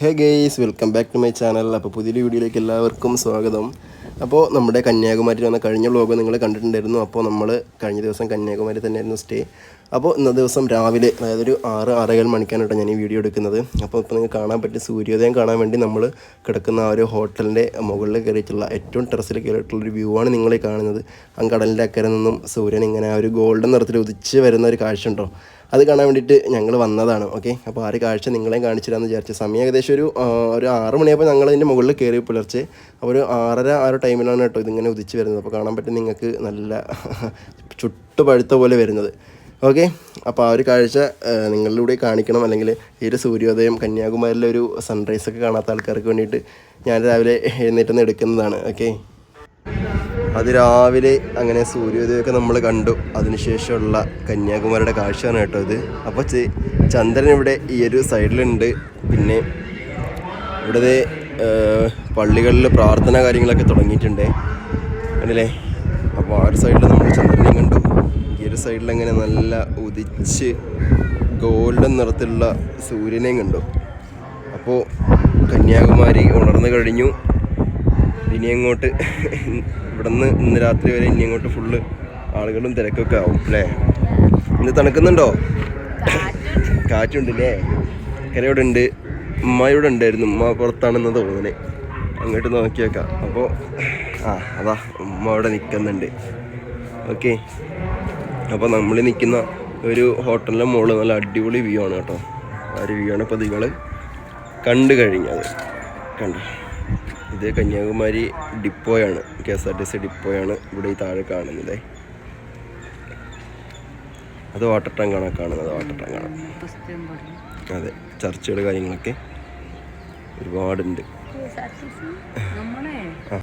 Hey guys welcome back to my channel അപ്പോൾ പുതിയൊരു വീഡിയോയിലേക്ക് എല്ലാവർക്കും സ്വാഗതം. അപ്പോൾ നമ്മുടെ കന്യാകുമാരി വന്ന കഴിഞ്ഞ വ്ലോഗ് നിങ്ങൾ കണ്ടിട്ടുണ്ടായിരുന്നു. അപ്പോൾ നമ്മൾ കഴിഞ്ഞ ദിവസം കന്യാകുമാരി തന്നെയായിരുന്നു സ്റ്റേ അപ്പോൾ ഇന്ന ദിവസം രാവിലെ അതായത് ഒരു ആറ് ആറേകാൽ മണിക്കാണ് ഞാൻ ഈ വീഡിയോ എടുക്കുന്നത്. അപ്പോൾ ഇപ്പോൾ നിങ്ങൾക്ക് കാണാൻ പറ്റിയ സൂര്യോദയം കാണാൻ വേണ്ടി നമ്മൾ കിടക്കുന്ന ആ ഒരു ഹോട്ടലിന്റെ മുകളിൽ കയറിയിട്ടുള്ള ഏറ്റവും ടെറസിൽ കയറിയിട്ടുള്ളൊരു വ്യൂ ആണ് നിങ്ങളെ കാണുന്നത്. ആ കടലിന്റെ അക്കരെ നിന്നും സൂര്യൻ ഇങ്ങനെ ആ ഒരു ഗോൾഡൻ നിറത്തിൽ ഉദിച്ച് വരുന്ന ഒരു കാഴ്ച ഉണ്ടോ? അത് കാണാൻ വേണ്ടിയിട്ട് ഞങ്ങൾ വന്നതാണ് ഓക്കെ അപ്പോൾ ആ ഒരു കാഴ്ച നിങ്ങളെയും കാണിച്ചു തരാമെന്ന് വിചാരിച്ചു. സമയം ഏകദേശം ഒരു ഒരു ആറ് മണിയായപ്പോൾ ഞങ്ങൾ ഇതിന്റെ മുകളിൽ കയറി പുലർച്ചെ. അപ്പോൾ ഒരു ആറര ആ ഒരു ടൈമിലാണ് കേട്ടോ ഇതിങ്ങനെ ഉദിച്ച് വരുന്നത്. അപ്പോൾ കാണാൻ പറ്റും നിങ്ങൾക്ക് നല്ല ചുട്ടുപഴുത്ത പോലെ വരുന്നത്. ഓക്കെ? അപ്പോൾ ആ ഒരു കാഴ്ച നിങ്ങളിലൂടെ കാണിക്കണം. അല്ലെങ്കിൽ ഈ ഒരു സൂര്യോദയം കന്യാകുമാരിലെ ഒരു സൺറൈസ് ഒക്കെ കാണാത്ത ആൾക്കാർക്ക് വേണ്ടിയിട്ട് ഞാൻ രാവിലെ എഴുന്നേറ്റ് എടുക്കുന്നതാണ്. ഓക്കെ? അത് രാവിലെ അങ്ങനെ സൂര്യോദയമൊക്കെ നമ്മൾ കണ്ടു. അതിനുശേഷമുള്ള കന്യാകുമാരിയുടെ കാഴ്ചയാണ് കേട്ടോ ഇത്. അപ്പോൾ ചന്ദ്രൻ ഇവിടെ ഈ ഒരു സൈഡിലുണ്ട് പിന്നെ ഇവിടെ പള്ളികളിൽ പ്രാർത്ഥന കാര്യങ്ങളൊക്കെ തുടങ്ങിയിട്ടുണ്ട്. അല്ലേ അപ്പോൾ ആ ഒരു സൈഡിൽ നമ്മൾ ചന്ദ്രനെ കണ്ടു. ഈ ഒരു സൈഡിൽ അങ്ങനെ നല്ല ഉദിച്ച് ഗോൾഡൻ നിറത്തിലുള്ള സൂര്യനെയും കണ്ടു. അപ്പോൾ കന്യാകുമാരി ഉണർന്നു കഴിഞ്ഞു. ഇനി അങ്ങോട്ട് ഇവിടുന്ന് ഇന്ന് രാത്രി വരെ ഇനി അങ്ങോട്ട് ഫുള്ള് ആളുകളും തിരക്കൊക്കെ ആവും അല്ലേ? ഇന്ന് തണുക്കുന്നുണ്ടോ? കാറ്റുണ്ടല്ലേ കരയോടെ ഉണ്ട് ഉമ്മ ഇവിടെ ഉണ്ടായിരുന്നു. ഉമ്മ പുറത്താണെന്ന് തോന്നുന്നത് അങ്ങോട്ട് നോക്കിയേക്കാം. അപ്പോൾ ആ അതാ ഉമ്മ അവിടെ നിൽക്കുന്നുണ്ട് ഓക്കെ. അപ്പോൾ നമ്മൾ നിൽക്കുന്ന ഒരു ഹോട്ടലിന്റെ മുകളിൽ നല്ല അടിപൊളി വ്യൂ ആണ് കേട്ടോ. ആ ഒരു വ്യൂ ആണ് ഇപ്പോൾ നിങ്ങൾ കണ്ടു കഴിഞ്ഞത്. കണ്ടു? ഇത് Kanyakumari ഡിപ്പോയാണ്. K S R T C ഡിപ്പോയാണ് ഇവിടെ ഈ താഴെ കാണുന്നത്. അത് വാട്ടർ ടാങ്കാണ് കാണുന്നത്? വാട്ടർ ടാങ്കാണ് അതെ. ചർച്ചുകൾ കാര്യങ്ങളൊക്കെ ഒരുപാടുണ്ട്.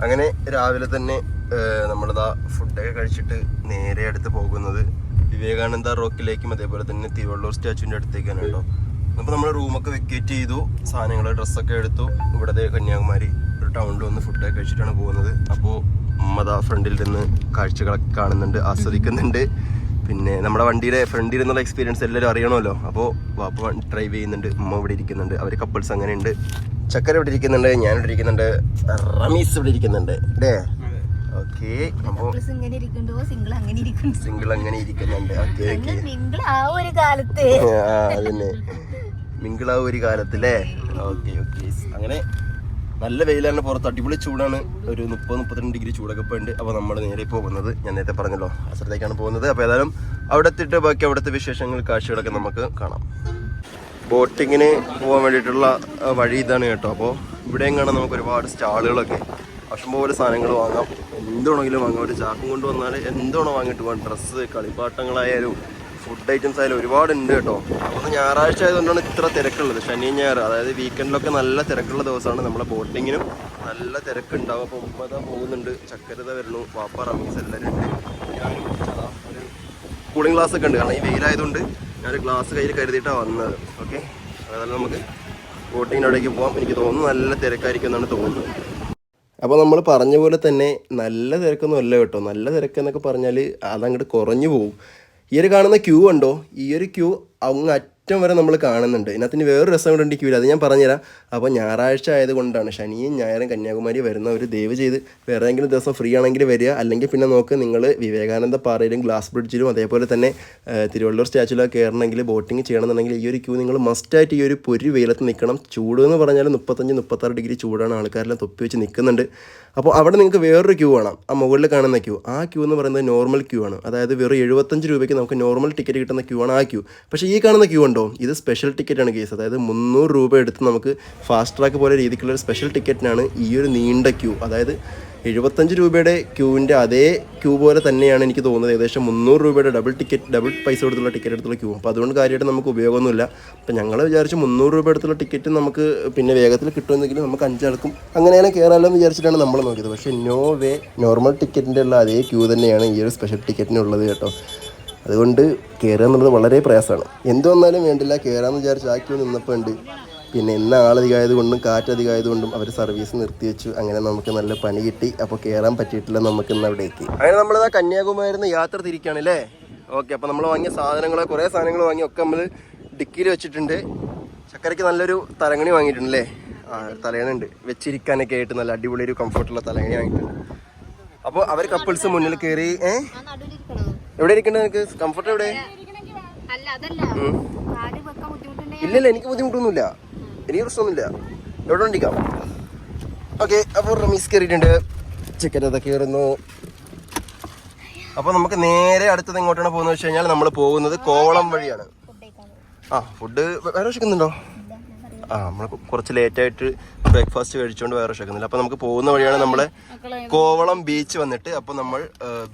അങ്ങനെ രാവിലെ തന്നെ നമ്മളിതാ ഫുഡൊക്കെ കഴിച്ചിട്ട് നേരെ അടുത്ത് പോകുന്നത് വിവേകാനന്ദ റോക്കിലേക്കും അതേപോലെ തന്നെ തിരുവള്ളൂർ സ്റ്റാച്ചുവിന്റെ അടുത്തേക്കാണ് കേട്ടോ. അപ്പോൾ നമ്മൾ റൂമൊക്കെ വെക്കേറ്റ് ചെയ്തു സാധനങ്ങൾ ഡ്രസ്സൊക്കെ എടുത്തു. ഇവിടത്തെ കന്യാകുമാരി ഒരു ടൗണിൽ വന്ന് ഫുഡൊക്കെ കഴിച്ചിട്ടാണ് പോകുന്നത്. അപ്പോൾ ഉമ്മത ഫ്രണ്ടിൽ നിന്ന് കാഴ്ചകളൊക്കെ കാണുന്നുണ്ട് ആസ്വദിക്കുന്നുണ്ട്. പിന്നെ നമ്മുടെ വണ്ടിയുടെ ഫ്രണ്ടിൽ നിന്നുള്ള എക്സ്പീരിയൻസ് എല്ലാവരും അറിയണമല്ലോ. അപ്പോൾ വാപ്പ ഡ്രൈവ് ചെയ്യുന്നുണ്ട് ഉമ്മ ഇവിടെ ഇരിക്കുന്നുണ്ട് അവർ കപ്പിൾസ് അങ്ങനെ ഉണ്ട്. ചക്കര ഇവിടെ ഇരിക്കുന്നുണ്ട് ഞാൻ ഇവിടെ ഇരിക്കുന്നുണ്ട് റമീസ് ഇവിടെ ഇരിക്കുന്നുണ്ട്. അല്ലേ? ഓക്കെ അപ്പോൾ സിംഗിൾ അങ്ങനെ ഇരിക്കുന്നുണ്ട്? ഓക്കെ ഓക്കെ സിംഗിൾ ആ ഒരു കാലത്ത്. അതന്നെ. കാലത്തില്ലേ ഓക്കെ ഓക്കെ അങ്ങനെ നല്ല വെയിലാണ് പുറത്ത്. അടിപൊളി ചൂടാണ്. ഒരു മുപ്പത് മുപ്പത്തിരണ്ട് ഡിഗ്രി ചൂടൊക്കെ ഉണ്ട്. അപ്പോൾ നമ്മൾ നേരെ പോകുന്നത് ഞാൻ നേരത്തെ പറഞ്ഞല്ലോ ആ സ്ഥലത്തേക്കാണ് പോകുന്നത്. അപ്പോൾ ഏതായാലും അവിടെ എത്തിയിട്ട് ബാക്കി അവിടുത്തെ വിശേഷങ്ങൾ കാഴ്ചകളൊക്കെ നമുക്ക് കാണാം. ബോട്ടിങ്ങിന് പോകാൻ വേണ്ടിയിട്ടുള്ള വഴി ഇതാണ് കേട്ടോ. അപ്പോൾ ഇവിടെയും കാണാം നമുക്ക് ഒരുപാട് സ്റ്റാളുകളൊക്കെ. പോലെ സാധനങ്ങൾ വാങ്ങാം. എന്തുണെങ്കിലും വാങ്ങാം. ഒരു ചാക്കും കൊണ്ട് വന്നാൽ എന്തുവേണോ വാങ്ങിയിട്ട് പോകാം ഡ്രസ്സ് കളിപ്പാട്ടങ്ങളായാലും ഫുഡ് ഐറ്റംസ് ആയാലും ഒരുപാട് ഉണ്ട് കേട്ടോ അപ്പോൾ ഞായറാഴ്ച ആയതുകൊണ്ടാണ് ഇത്ര തിരക്കുള്ളത്. ശനി ഞായർ അതായത് വീക്കെൻഡിലൊക്കെ നല്ല തിരക്കുള്ള ദിവസമാണ് നമ്മളെ ബോട്ടിങ്ങിനും നല്ല തിരക്കുണ്ടാവും. അപ്പോൾ ഉമ്മത പോകുന്നുണ്ട്. ചക്കരത വരുന്നു. വാപ്പ റമീസ് എല്ലാവരും ഉണ്ട്. ഒരു കൂളിംഗ് ഗ്ലാസ് ഒക്കെ ഉണ്ട്. കാരണം ഈ വെയിലായതുകൊണ്ട് ഞാൻ ഗ്ലാസ് കയ്യിൽ കരുതിയിട്ടാണ് വന്നത്. ഓക്കെ അതായത് നമുക്ക് ബോട്ടിങ്ങിന്റെ അവിടേക്ക് പോകാം എനിക്ക് തോന്നുന്നു നല്ല തിരക്കായിരിക്കും എന്നാണ് തോന്നുന്നത്. അപ്പോൾ നമ്മൾ പറഞ്ഞ പോലെ തന്നെ നല്ല തിരക്കൊന്നും അല്ല കേട്ടോ. നല്ല തിരക്കെന്നൊക്കെ പറഞ്ഞാൽ അതങ്ങോട്ട് കുറഞ്ഞു പോകും ഈ ഒരു കാണുന്ന ക്യൂ ഉണ്ടോ ഈ ഒരു ക്യൂ അങ്ങ് അറ്റം വരെ നമ്മൾ കാണുന്നുണ്ട്. ഇതിനകത്തിന് വേറൊരു രസം കൂടെ ഉണ്ട് ക്യൂവിൽ. അത് ഞാൻ പറഞ്ഞുതരാം. അപ്പോൾ ഞായറാഴ്ച ആയതുകൊണ്ടാണ് ശനിയും ഞായറും കന്യാകുമാരി വരുന്ന ഒരു ദയവ് ചെയ്ത് വേറെ ഏതെങ്കിലും ദിവസം ഫ്രീ ആണെങ്കിൽ വരിക. അല്ലെങ്കിൽ പിന്നെ നോക്ക് നിങ്ങൾ വിവേകാനന്ദ പാറയിലും ഗ്ലാസ് ബ്രിഡ്ജിലും അതേപോലെ തന്നെ തിരുവള്ളൂർ സ്റ്റാച്ചുവിലൊക്കെ കയറണമെങ്കിൽ ബോട്ടിങ് ചെയ്യണമെന്നുണ്ടെങ്കിൽ ഈ ഒരു ക്യൂ നിങ്ങൾ മസ്റ്റായിട്ട് ഈ ഒരു പൊരി വെയിലത്ത് നിൽക്കണം. ചൂട് എന്ന് പറഞ്ഞാൽ മുപ്പത്തഞ്ച് മുപ്പത്താറ് ഡിഗ്രി ചൂടാണ് ആൾക്കാരെല്ലാം തൊപ്പി വെച്ച് നിൽക്കുന്നുണ്ട്. അപ്പോൾ അവിടെ നിങ്ങൾക്ക് വേറൊരു ക്യൂ വേണം. ആ മുകളിൽ കാണുന്ന ക്യൂ ആ ക്യൂ എന്ന് പറയുന്നത് നോർമൽ ക്യൂ ആണ്. അതായത് വെറും എഴുപത്തഞ്ച് രൂപയ്ക്ക് നമുക്ക് നോർമൽ ടിക്കറ്റ് കിട്ടുന്ന ക്യൂ ആണ് ആ ക്യൂ പക്ഷേ ഈ കാണുന്ന ക്യൂ ഉണ്ടോ? ഇത് സ്പെഷ്യൽ ടിക്കറ്റ് ആണ് കേസ് അതായത് മുന്നൂറ് രൂപ എടുത്ത് നമുക്ക് ഫാസ്റ്റ് ട്രാക്ക് പോലെ രീതിക്കുള്ള ഒരു സ്പെഷ്യൽ ടിക്കറ്റിനാണ് ഈ ഒരു നീണ്ട ക്യൂ അതായത് എഴുപത്തഞ്ച് രൂപയുടെ ക്യൂവിന്റെ അതേ ക്യൂ പോലെ തന്നെയാണ് എനിക്ക് തോന്നുന്നത്. ഏകദേശം മുന്നൂറ് രൂപയുടെ ഡബിൾ ടിക്കറ്റ് ഡബിൾ പൈസ കൊടുത്തുള്ള ടിക്കറ്റ് എടുത്തുള്ള ക്യൂ. അപ്പോൾ അതുകൊണ്ട് കാര്യമായിട്ട് നമുക്ക് ഉപയോഗമൊന്നുമില്ല. അപ്പോൾ ഞങ്ങൾ വിചാരിച്ച് മുന്നൂറ് രൂപ എടുത്തുള്ള ടിക്കറ്റ് നമുക്ക് പിന്നെ വേഗത്തിൽ കിട്ടുമെന്നെങ്കിലും നമുക്ക് അഞ്ചാൾക്കും അങ്ങനെയാണ് കയറാമല്ലോ വിചാരിച്ചിട്ടാണ് നമ്മൾ നോക്കിയത്. പക്ഷേ നോ വേ നോർമൽ ടിക്കറ്റിന്റെ ഉള്ള അതേ ക്യൂ തന്നെയാണ് ഈ ഒരു സ്പെഷ്യൽ ടിക്കറ്റിനുള്ളത് കേട്ടോ. അതുകൊണ്ട് കയറുക എന്നുള്ളത് വളരെ പ്രയാസമാണ്. എന്തു വന്നാലും വേണ്ടില്ല. കയറാമെന്ന് വിചാരിച്ച് ആ ക്യൂ നിന്നപ്പോൾ ഉണ്ട്. പിന്നെ ഇന്ന് ആളധികമായതുകൊണ്ടും കാറ്റധികമായതുകൊണ്ടും കാറ്റധികമായത് കൊണ്ടും അവർ സർവീസ് നിർത്തി വെച്ചു. അങ്ങനെ നമുക്ക് നല്ല പണി കിട്ടി. അപ്പോൾ കയറാൻ പറ്റിയിട്ടില്ല നമുക്ക് ഇന്ന് അവിടെ എത്തി അങ്ങനെ നമ്മളിതാ കന്യാകുമാരിന്ന് യാത്ര തിരിക്കുകയാണ് അല്ലേ ഓക്കെ അപ്പോൾ നമ്മൾ വാങ്ങിയ സാധനങ്ങൾ കുറേ സാധനങ്ങൾ വാങ്ങി ഒക്കെ നമ്മൾ ഡിക്കിയിൽ വെച്ചിട്ടുണ്ട്. ചക്കരയ്ക്ക് നല്ലൊരു തലങ്ങണി വാങ്ങിയിട്ടുണ്ടല്ലേ ആ തലയണുണ്ട്. വെച്ചിരിക്കാനൊക്കെ ആയിട്ട് നല്ല അടിപൊളി ഒരു കംഫർട്ടുള്ള തലങ്ങണി വാങ്ങിയിട്ടുണ്ട്. അപ്പോൾ അവർ കപ്പിൾസ് മുന്നിൽ കയറി ഏ? എവിടെ ഇരിക്കണ്ടേ നിനക്ക്? കംഫർട്ട് എവിടെ? അല്ല ബുദ്ധിമുട്ടുണ്ടെങ്കിൽ എനിക്ക് ബുദ്ധിമുട്ടൊന്നുമില്ല. എനിക്ക് പ്രശ്നമൊന്നുമില്ല. എവിടെ വണ്ടിക്കാം ഓക്കെ അപ്പോൾ റമീസ് കയറിയിട്ടുണ്ട്. ചിക്കൻ അതൊക്കെ കയറുന്നു. അപ്പോൾ നമുക്ക് നേരെ അടുത്തത് എങ്ങോട്ടാണ് പോകുന്നത് വെച്ച് കഴിഞ്ഞാൽ നമ്മൾ പോകുന്നത് കോവളം വഴിയാണ്. ആ ഫുഡ് വേറെ വിശക്കുന്നുണ്ടോ? ആ നമ്മൾ കുറച്ച് ലേറ്റ് ആയിട്ട് ബ്രേക്ക്ഫാസ്റ്റ് കഴിച്ചുകൊണ്ട് വേറെ വിശക്കുന്നില്ല. അപ്പോൾ നമുക്ക് പോകുന്ന വഴിയാണ് നമ്മൾ കോവളം ബീച്ച് വന്നിട്ട് അപ്പോൾ നമ്മൾ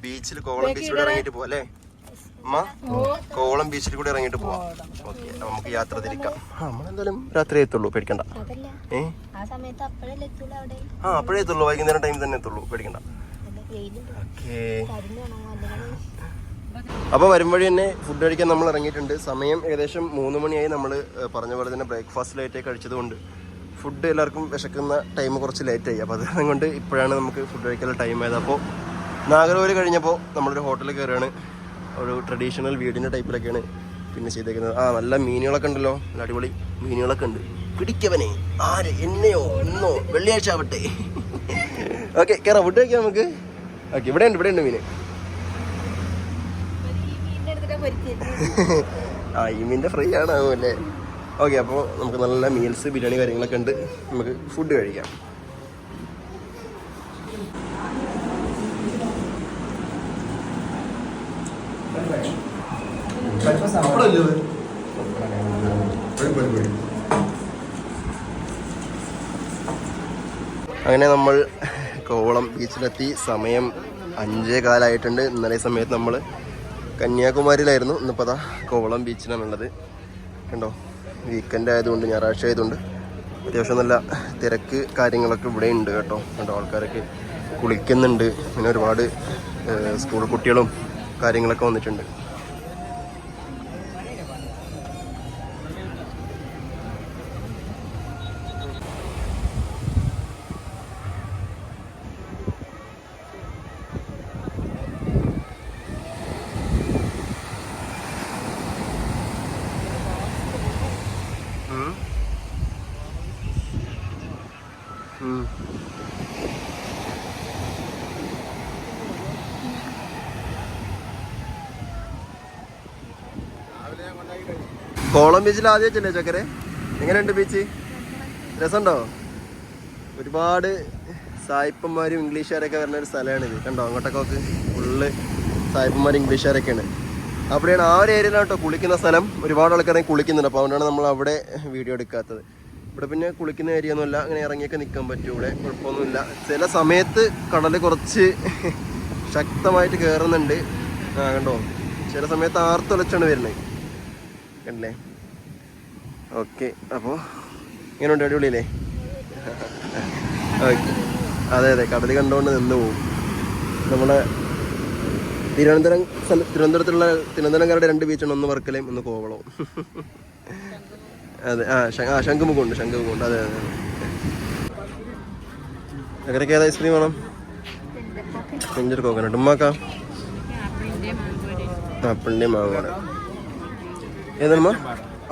ബീച്ചിൽ കോവളം ബീച്ചിലൂടെ ഇറങ്ങിയിട്ട് പോകാം അല്ലേ? അമ്മ കോവളം ബീച്ചിൽ കൂടെ ഇറങ്ങിയിട്ട് പോവാം. ഓക്കെ നമുക്ക് യാത്ര തിരിക്കാം. നമ്മളെന്തായാലും രാത്രി എത്തുള്ളൂ പേടിക്കണ്ട. ഏ? ആ അപ്പോഴേ എത്തുള്ളൂ വൈകുന്നേരം ടൈം തന്നെ എത്തുള്ളൂ പേടിക്കണ്ട. ഓക്കേ അപ്പോൾ വരും വഴി തന്നെ ഫുഡ് കഴിക്കാൻ നമ്മൾ ഇറങ്ങിയിട്ടുണ്ട്. സമയം ഏകദേശം മൂന്ന് മണിയായി നമ്മൾ പറഞ്ഞ പോലെ തന്നെ ബ്രേക്ക്ഫാസ്റ്റ് ലേറ്റായി കഴിച്ചതുകൊണ്ട് ഫുഡ് എല്ലാവർക്കും വിശക്കുന്ന ടൈം കുറച്ച് ലേറ്റായി അപ്പോൾ അതുകൊണ്ട് ഇപ്പോഴാണ് നമുക്ക് ഫുഡ് കഴിക്കാനുള്ള ടൈം ആയത്. അപ്പോൾ നാഗർകോവിൽ കഴിഞ്ഞപ്പോൾ നമ്മളൊരു ഹോട്ടലിൽ കയറുകയാണ്. ഒരു ട്രഡീഷണൽ വീടിന്റെ ടൈപ്പിലൊക്കെയാണ് പിന്നെ ചെയ്തേക്കുന്നത്. ആ നല്ല മീനുകളൊക്കെ ഉണ്ടല്ലോ. നല്ല അടിപൊളി മീനുകളൊക്കെ ഉണ്ട്. പിടിക്കവനെ ആര്? എന്നെയോ ഇന്നോ വെള്ളിയാഴ്ച ആവട്ടെ. ഓക്കെ കയറാം ഫുഡ് കഴിക്കാം നമുക്ക്. ഓക്കെ ഇവിടെ ഉണ്ട് ഇവിടെ ഉണ്ട് മീന്. ആ ഈ മീന്റെ ഫ്രീ ആണ് അല്ലേ? ഓക്കെ അപ്പോൾ നമുക്ക് നല്ല മീൽസ് ബിരിയാണി കാര്യങ്ങളൊക്കെ ഉണ്ട്. നമുക്ക് ഫുഡ് കഴിക്കാം. അങ്ങനെ നമ്മൾ കോവളം ബീച്ചിലെത്തി. സമയം അഞ്ചേ കാലായിട്ടുണ്ട്. ഇന്നലെ സമയത്ത് നമ്മൾ കന്യാകുമാരിയിലായിരുന്നു. ഇന്നിപ്പോൾ അതാ കോവളം ബീച്ചിലാണുള്ളത്. കണ്ടോ? വീക്കെൻഡ് ആയതുകൊണ്ട് ഞായറാഴ്ച ആയതുകൊണ്ട് അത്യാവശ്യം നല്ല തിരക്ക് കാര്യങ്ങളൊക്കെ ഇവിടെ ഉണ്ട് കേട്ടോ. കണ്ടോ? ആൾക്കാരൊക്കെ കുളിക്കുന്നുണ്ട്. പിന്നെ ഒരുപാട് സ്കൂൾ കുട്ടികളും കാര്യങ്ങളൊക്കെ വന്നിട്ടുണ്ട് ഉം. കോളം ബീച്ചിൽ ആദ്യം വെച്ചല്ലേ ചക്കരെ? എങ്ങനെയുണ്ട് ബീച്ച്? രസമുണ്ടോ? ഒരുപാട് സായിപ്പന്മാരും ഇംഗ്ലീഷുകാരൊക്കെ വരുന്ന ഒരു സ്ഥലമാണിത്. കണ്ടോ? അങ്ങോട്ടൊക്കെ നോക്ക്. ഫുള്ള് സായിപ്പന്മാരും ഇംഗ്ലീഷുകാരൊക്കെയാണ്. അവിടെയാണ് ആ ഒരു ഏരിയയിലാണ് കേട്ടോ കുളിക്കുന്ന സ്ഥലം. ഒരുപാട് ആൾക്കാരെ കുളിക്കുന്നുണ്ട്. അപ്പോൾ അതുകൊണ്ടാണ് നമ്മൾ അവിടെ വീഡിയോ എടുക്കാത്തത്. ഇവിടെ പിന്നെ കുളിക്കുന്ന ഏരിയ ഒന്നുമില്ല അങ്ങനെ ഇറങ്ങിയൊക്കെ നിൽക്കാൻ പറ്റും ഇവിടെ. കുഴപ്പമൊന്നുമില്ല. ചില സമയത്ത് കടൽ കുറച്ച് ശക്തമായിട്ട് കയറുന്നുണ്ട് ആ കണ്ടോ? ചില സമയത്ത് ആർത്തൊലച്ചാണ് വരുന്നത്. കണ്ടില്ലേ ഓക്കെ അപ്പോൾ ഇങ്ങനെയുണ്ട് അടിപൊളിയല്ലേ? ഓക്കെ അതെ അതെ കടൽ കണ്ടുകൊണ്ട് നിന്ന് പോകും നമ്മുടെ തിരുവനന്തപുരം സ്ഥല- തിരുവനന്തപുരത്തുള്ള തിരുവനന്തപുരംകാരുടെ രണ്ട് ബീച്ചാണ് ഒന്ന് വർക്കലയും ഒന്ന് കോവളവും അതെ ആ ആ ശംഖുമുഖമുണ്ട് ശംഖുമുഖമുണ്ട് അതെ അതെ എങ്ങനെയൊക്കെ ഏത് ഐസ്ക്രീം വേണം? Ginger coconut. ഉമ്മാക്ക? ആപ്പിളിന്റെ മാങ്ങയുടെ ഏതാണമ്മ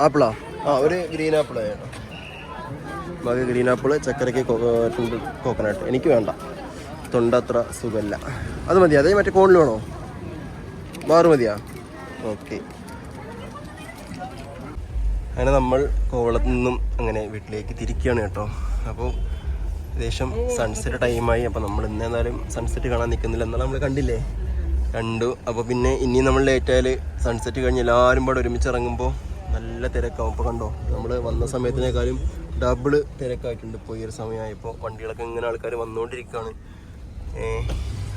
ആപ്പിളാ? ആ ഒരു ഗ്രീൻ ആപ്പിൾ മക ഗ്രീൻ ആപ്പിൾ ചക്കരയ്ക്ക് കോക്കനട്ട് എനിക്ക് വേണ്ട. തൊണ്ട അത്ര സുഖമല്ല അത് മതി അതേ മറ്റേ കോണിൽ വേണോ? ബാറ് മതിയാ? ഓക്കെ. അങ്ങനെ നമ്മൾ കോവളത്തു നിന്നും അങ്ങനെ വീട്ടിലേക്ക് തിരിക്കുകയാണ് കേട്ടോ. അപ്പോൾ ഏകദേശം സൺസെറ്റ് ടൈമായി അപ്പോൾ നമ്മൾ ഇന്ന് എന്നാലും സൺസെറ്റ് കാണാൻ നിൽക്കുന്നില്ല. എന്നാലും നമ്മൾ കണ്ടില്ലേ? കണ്ടു. അപ്പോൾ പിന്നെ ഇനി നമ്മൾ ലേറ്റ് ആയാൽ സൺസെറ്റ് കഴിഞ്ഞ് എല്ലാവരും പാടെ ഒരുമിച്ച് ഇറങ്ങുമ്പോൾ നല്ല തിരക്കാവും. ഇപ്പോൾ കണ്ടോ നമ്മൾ വന്ന സമയത്തിനേക്കാളും ഡബിൾ തിരക്കായിട്ടുണ്ട്. ഇപ്പോൾ ഈ ഒരു സമയമായപ്പോൾ വണ്ടികളൊക്കെ ഇങ്ങനെ ആൾക്കാർ വന്നുകൊണ്ടിരിക്കുകയാണ് ഏഹ്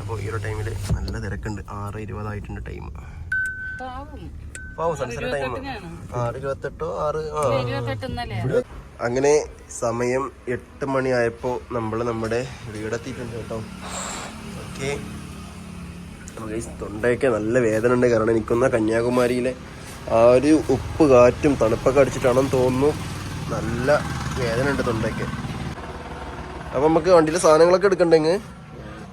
അപ്പോൾ ഈ ഒരു ടൈമിൽ നല്ല തിരക്കുണ്ട്. ആറ് ഇരുപതായിട്ടുണ്ട് ടൈം പാവം. സൺസെറ്റ് ടൈം ആറ് ഇരുപത്തെട്ടോ ആറ് ആ. അങ്ങനെ സമയം എട്ട് മണിയായപ്പോൾ നമ്മൾ നമ്മുടെ വീടെത്തിയിട്ടുണ്ട് കേട്ടോ. ഓക്കെ. തൊണ്ടയൊക്കെ നല്ല വേദന ഉണ്ട്. കാരണം എനിക്കൊന്ന കന്യാകുമാരിയിലെ ആ ഒരു ഉപ്പ് കാറ്റും തണുപ്പൊക്കെ അടിച്ചിട്ടാണെന്ന് തോന്നുന്നു. നല്ല വേദന ഉണ്ട് തൊണ്ടയ്ക്ക്. അപ്പം നമുക്ക് വണ്ടിയിലെ സാധനങ്ങളൊക്കെ എടുക്കണ്ടെങ്കിൽ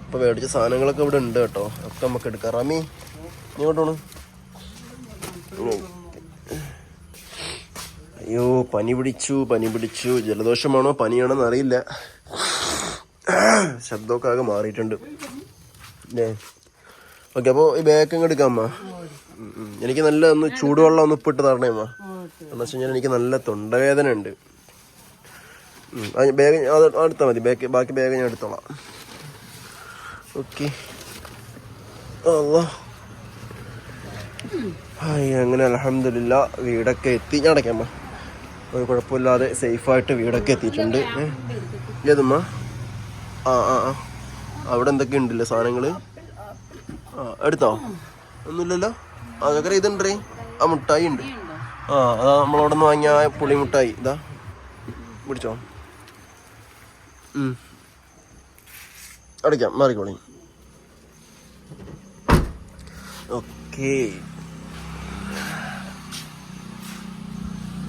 അപ്പോൾ മേടിച്ച സാധനങ്ങളൊക്കെ ഇവിടെ ഉണ്ട് കേട്ടോ. ഒക്കെ നമുക്ക് എടുക്കാം. റമി നീ ഇങ്ങോട്ട് അയ്യോ പനി പിടിച്ചു പനി പിടിച്ചു. ജലദോഷമാണോ പനിയാണോ എന്നറിയില്ല ശബ്ദമൊക്കെ ആകെ മാറിയിട്ടുണ്ട്. അല്ലേ ഓക്കെ അപ്പോൾ ഈ ബാക്ക് ഇങ്ങ് എടുക്കാം. എനിക്ക് നല്ല ഒന്ന് ചൂടുവെള്ളം ഒന്ന് ഉപ്പിട്ട് തരണേ അമ്മ. എന്ന് വെച്ച് കഴിഞ്ഞാൽ എനിക്ക് നല്ല തൊണ്ടവേദന ഉണ്ട്. ബാഗ് അത് മതി. ബാക്ക് ബാക്കി ബാഗ് ഞാൻ എടുത്തോളാം. ഓക്കെ. ഹായ് അങ്ങനെ അലഹമില്ല വീടൊക്കെ എത്തി. ഞാൻ അടയ്ക്കാമ്മ ഒരു കുഴപ്പമില്ലാതെ സേഫായിട്ട് വീടൊക്കെ എത്തിയിട്ടുണ്ട്? ഏതമ്മ ആ ആ ആ. അവിടെ എന്തൊക്കെ ഉണ്ടല്ലേ സാധനങ്ങൾ എടുത്തോ? ഒന്നുമില്ലല്ലോ? അതൊക്കെ ഇതുണ്ട് ആ മുട്ടായി ഉണ്ട്. ആ അതാ നമ്മളവിടെ നിന്ന് വാങ്ങിയ പുളി മുട്ടായി ഇതാ. പിടിച്ചോ. അടയ്ക്കാം. മാറിക്കോളി. ഓക്കേ.